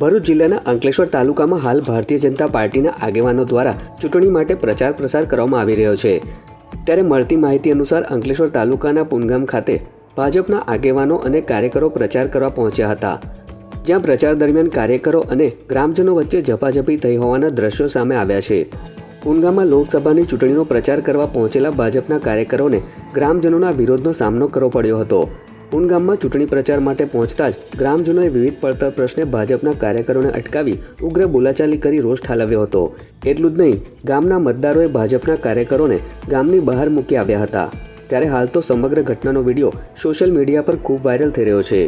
ભરૂચ જિલ્લાના અંકલેશ્વર તાલુકામાં હાલ ભારતીય જનતા પાર્ટીના આગેવાનો દ્વારા ચૂંટણી માટે પ્રચાર પ્રસાર કરવામાં આવી રહ્યો છે. ત્યારે મળતી માહિતી અનુસાર અંકલેશ્વર તાલુકાના પુનગામ ખાતે ભાજપના આગેવાનો અને કાર્યકરો પ્રચાર કરવા પહોંચ્યા હતા. જ્યાં પ્રચાર દરમિયાન કાર્યકરો અને ગ્રામજનો વચ્ચે ઝપાઝપી થઈ હોવાના દ્રશ્યો સામે આવ્યા છે. પુનગામમાં લોકસભાની ચૂંટણીનો પ્રચાર કરવા પહોંચેલા ભાજપના કાર્યકરોને ગ્રામજનોના વિરોધનો સામનો કરવો પડ્યો હતો. પુનગામમાં ચૂંટણી પ્રચાર માટે પહોંચતા જ ગ્રામજનોએ વિવિધ પડતર પ્રશ્ને ભાજપના કાર્યકરોને અટકાવી ઉગ્ર બોલાચાલી કરી રોષ ઠાલવ્યો હતો. એટલું જ નહીં, ગામના મતદારોએ ભાજપના કાર્યકરોને ગામની બહાર મૂકી આવ્યા હતા. ત્યારે હાલ તો સમગ્ર ઘટનાનો વીડિયો સોશિયલ મીડિયા પર ખૂબ વાયરલ થઈ રહ્યો છે.